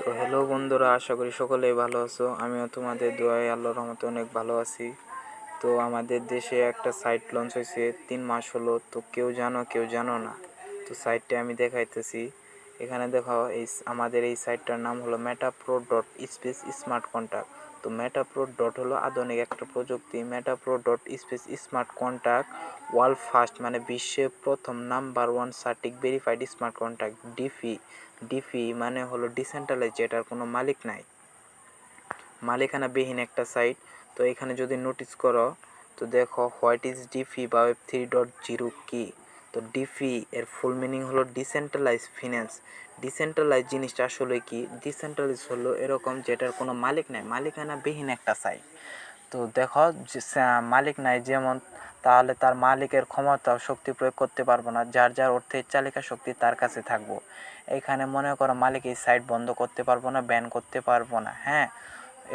তো হ্যালো বন্ধুরা, আশা করি সকলেই ভালো আছো। আমিও তোমাদের দোয়াই আল্লাহর রহমতে অনেক ভালো আছি। তো আমাদের দেশে একটা সাইট লঞ্চ হয়েছে, তিন মাস হলো। তো কেউ জানো কেউ জানো না। তো সাইটটা আমি দেখাইতেছি। এখানে দেখো, এই আমাদের এই সাইটটার নাম হলো Metapro dot space smart contact তো মেটাপ্রো ডট হলো আধুনিক একটা প্রযুক্তি। Metapro dot space smart contact world first মানে বিশ্বের প্রথম number one সার্টিক verified smart contact DeFi DeFi মানে হলো ডিসেন্ট্রালাইজ যেটার কোনো মালিক নাই। মালিকানাবিহীন একটা সাইট তো এখানে যদি নোটিস করো, তো দেখো, হোয়াট ইজ ডিফি বা ওয়েব থ্রি ডট জিরো কি? তো ডিফি এর ফুল মিনিং হলো ডিসেন্ট্রালাইজ ফিন্যান্স ডিসেন্ট্রালাইজ জিনিসটা আসলে কি? ডিসেন্ট্রালাইজ হলো এরকম যেটার কোনো মালিক নাই, মালিকানাবিহীন একটা সাইট তো দেখো মালিক নাই যেমন তাহলে তার মালিকের ক্ষমতা শক্তি প্রয়োগ করতে পারব না, যার যার অর্থের চালিকা শক্তি তার কাছে থাকব। এখানে মনে করো মালিক এই সাইট বন্ধ করতে পারব না ব্যান করতে পারব না হ্যাঁ?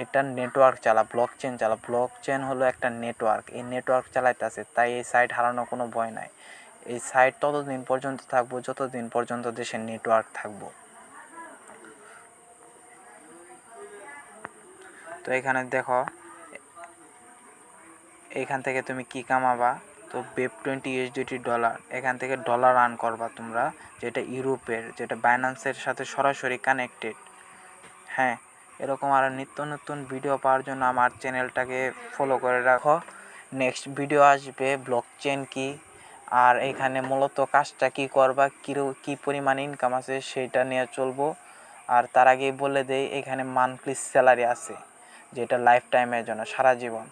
এটা নেটওয়ার্ক চালা ব্লক চেন চালা। ব্লক চেন হলো একটা নেটওয়ার্ক এই নেটওয়ার্ক চালাইতেছে, তাই এই সাইট হারানোর কোনো ভয় নাই। এই সাইট ততদিন পর্যন্ত থাকব, যতদিন পর্যন্ত দেশের নেটওয়ার্ক থাকব। তো এখানে দেখো, এখান থেকে তুমি কি কামাবা? তো বেব টোয়েন্টি ইউএসডিটি ডলার এখান থেকে ডলার আর্ন করবা তোমরা, যেটা ইউরোপের, যেটা বাইন্যান্সের সাথে সরাসরি কানেক্টেড হ্যাঁ এরকম আরও নিত্য নতুন ভিডিও পাওয়ার জন্য আমার চ্যানেলটাকে ফলো করে রাখো। নেক্সট ভিডিও আসবে ব্লক চেন কি? আর এখানে মূলত কাজটা কি করবা, কিরো, কি পরিমাণ ইনকাম আছে সেটা নিয়ে চলবো। আর তার আগেই বলে দেই, এখানে মান্থলি স্যালারি আছে, যেটা লাইফ টাইমের জন্য, সারা জীবন।